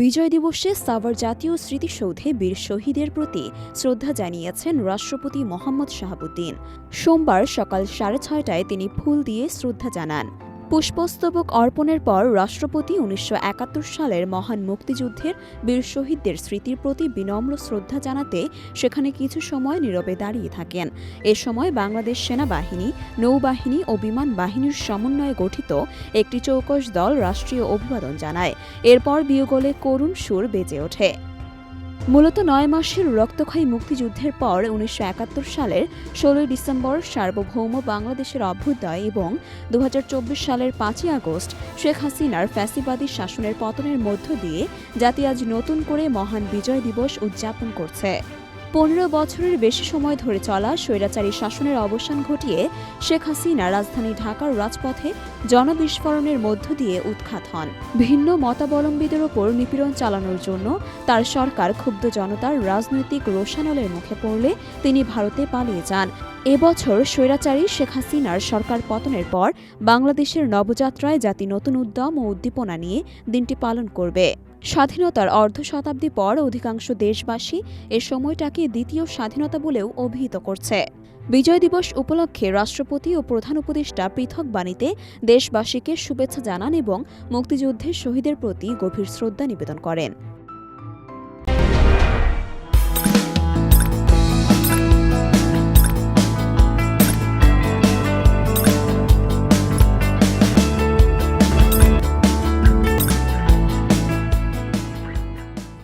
বিজয় দিবসে সাভার জাতীয় স্মৃতিসৌধে বীর শহীদের প্রতি শ্রদ্ধা জানিয়েছেন রাষ্ট্রপতি মোহাম্মদ শাহাবুদ্দিন। সোমবার সকাল সাড়ে ছয়টায় তিনি ফুল দিয়ে শ্রদ্ধা জানান। পুষ্পস্তবক অর্পণের পর রাষ্ট্রপতি উনিশশো একাত্তর সালের মহান মুক্তিযুদ্ধের বীর শহীদদের স্মৃতির প্রতি বিনম্র শ্রদ্ধা জানাতে সেখানে কিছু সময় নীরবে দাঁড়িয়ে থাকেন। এ সময় বাংলাদেশ সেনাবাহিনী, নৌবাহিনী ও বিমান বাহিনীর সমন্বয়ে গঠিত একটি চৌকশ দল রাষ্ট্রীয় অভিবাদন জানায়। এরপর বিয়োগলে করুণ সুর বেজে ওঠে। মূলত নয় মাসের রক্তক্ষয়ী মুক্তিযুদ্ধের পর উনিশশো একাত্তর সালের ষোলোই ডিসেম্বর সার্বভৌম বাংলাদেশের অভ্যুদয় এবং দু হাজার চব্বিশ সালের পাঁচই আগস্ট শেখ হাসিনার ফ্যাসিবাদী শাসনের পতনের মধ্য দিয়ে জাতি আজ নতুন করে মহান বিজয় দিবস উদযাপন করছে। পনেরো বছরের বেশি সময় ধরে চলা স্বৈরাচারী শাসনের অবসান ঘটিয়ে শেখ হাসিনা রাজধানী ঢাকার রাজপথে জনবিস্ফোরণের মধ্য দিয়ে উৎখাত হন। ভিন্ন মতাবলম্বীদের ওপর নিপীড়ন চালানোর জন্য তার সরকার ক্ষুব্ধ জনতার রাজনৈতিক রোষানলের মুখে পড়লে তিনি ভারতে পালিয়ে যান। এবছর স্বৈরাচারী শেখ হাসিনার সরকার পতনের পর বাংলাদেশের নবযাত্রায় জাতি নতুন উদ্যম ও উদ্দীপনা নিয়ে দিনটি পালন করবে। স্বাধীনতার অর্ধ শতাব্দী পর অধিকাংশ দেশবাসী এ সময়টাকে দ্বিতীয় স্বাধীনতা বলেও অভিহিত করছে। বিজয় দিবস উপলক্ষে রাষ্ট্রপতি ও প্রধান উপদেষ্টা পৃথক বাণীতে দেশবাসীকে শুভেচ্ছা জানান এবং মুক্তিযুদ্ধের শহীদের প্রতি গভীর শ্রদ্ধা নিবেদন করেন।